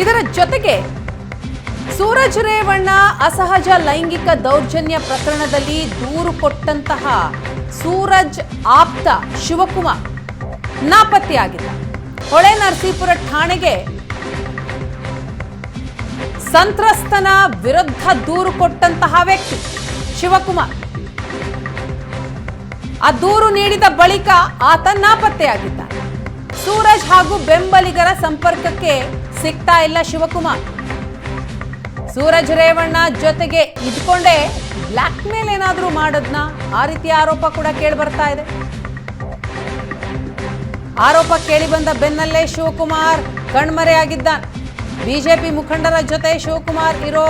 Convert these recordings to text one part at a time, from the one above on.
ಇದರ ಜೊತೆಗೆ ಸೂರಜ್ ರೇವಣ್ಣ ಅಸಹಜ ಲೈಂಗಿಕ ದೌರ್ಜನ್ಯ ಪ್ರಕರಣದಲ್ಲಿ ದೂರು ಕೊಟ್ಟಂತಹ ಸೂರಜ್ ಆಪ್ತ ಶಿವಕುಮಾರ್ ನಾಪತ್ತೆಯಾಗಿದ್ದ. ಹೊಳೆ ನರಸೀಪುರ ಠಾಣೆಗೆ ಸಂತ್ರಸ್ತನ ವಿರುದ್ಧ ದೂರು ಕೊಟ್ಟಂತಹ ವ್ಯಕ್ತಿ ಶಿವಕುಮಾರ್. ಆ ದೂರು ನೀಡಿದ ಬಳಿಕ ಆತ ನಾಪತ್ತೆಯಾಗಿದ್ದಾನೆ. ಸೂರಜ್ ಹಾಗೂ ಬೆಂಬಲಿಗರ ಸಂಪರ್ಕಕ್ಕೆ ಸಿಗ್ತಾ ಇಲ್ಲ ಶಿವಕುಮಾರ್. ಸೂರಜ್ ರೇವಣ್ಣ ಜೊತೆಗೆ ಇದ್ಕೊಂಡೇ ಬ್ಲ್ಯಾಕ್ ಮೇಲ್ ಏನಾದ್ರೂ ಮಾಡದ್ನ ಆ ರೀತಿ ಆರೋಪ ಕೂಡ ಕೇಳಿ ಬರ್ತಾ ಇದೆ. ಆರೋಪ ಕೇಳಿ ಬಂದ ಬೆನ್ನಲ್ಲೇ ಶಿವಕುಮಾರ್ ಕಣ್ಮರೆಯಾಗಿದ್ದಾನೆ. ಬಿಜೆಪಿ ಮುಖಂಡರ ಜೊತೆ ಶಿವಕುಮಾರ್ ಇರೋ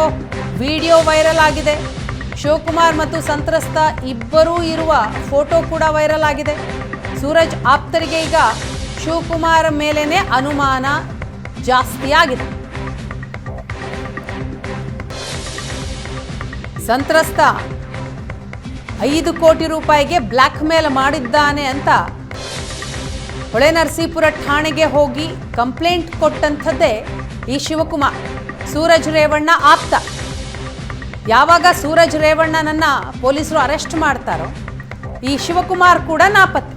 ವಿಡಿಯೋ ವೈರಲ್ ಆಗಿದೆ. ಶಿವಕುಮಾರ್ ಮತ್ತು ಸಂತ್ರಸ್ತ ಇಬ್ಬರೂ ಇರುವ ಫೋಟೋ ಕೂಡ ವೈರಲ್ ಆಗಿದೆ. ಸೂರಜ್ ಆಪ್ತರಿಗೆ ಈಗ ಶಿವಕುಮಾರ್ ಮೇಲೇನೆ ಅನುಮಾನ ಜಾಸ್ತಿ ಆಗಿದೆ ಸಂತ್ರಸ್ತ ಐದು ಕೋಟಿ ರೂಪಾಯಿಗೆ ಬ್ಲ್ಯಾಕ್ ಮೇಲ್ ಮಾಡಿದ್ದಾನೆ ಅಂತ ಹೊಳೆ ನರಸೀಪುರ ಠಾಣೆಗೆ ಹೋಗಿ ಕಂಪ್ಲೇಂಟ್ ಕೊಟ್ಟಂಥದ್ದೇ ಈ ಶಿವಕುಮಾರ್. ಸೂರಜ್ ರೇವಣ್ಣ ಆಪ್ತ. ಯಾವಾಗ ಸೂರಜ್ ರೇವಣ್ಣನನ್ನ ಪೊಲೀಸರು ಅರೆಸ್ಟ್ ಮಾಡ್ತಾರೋ ಈ ಶಿವಕುಮಾರ್ ಕೂಡ ನಾಪತ್ತೆ.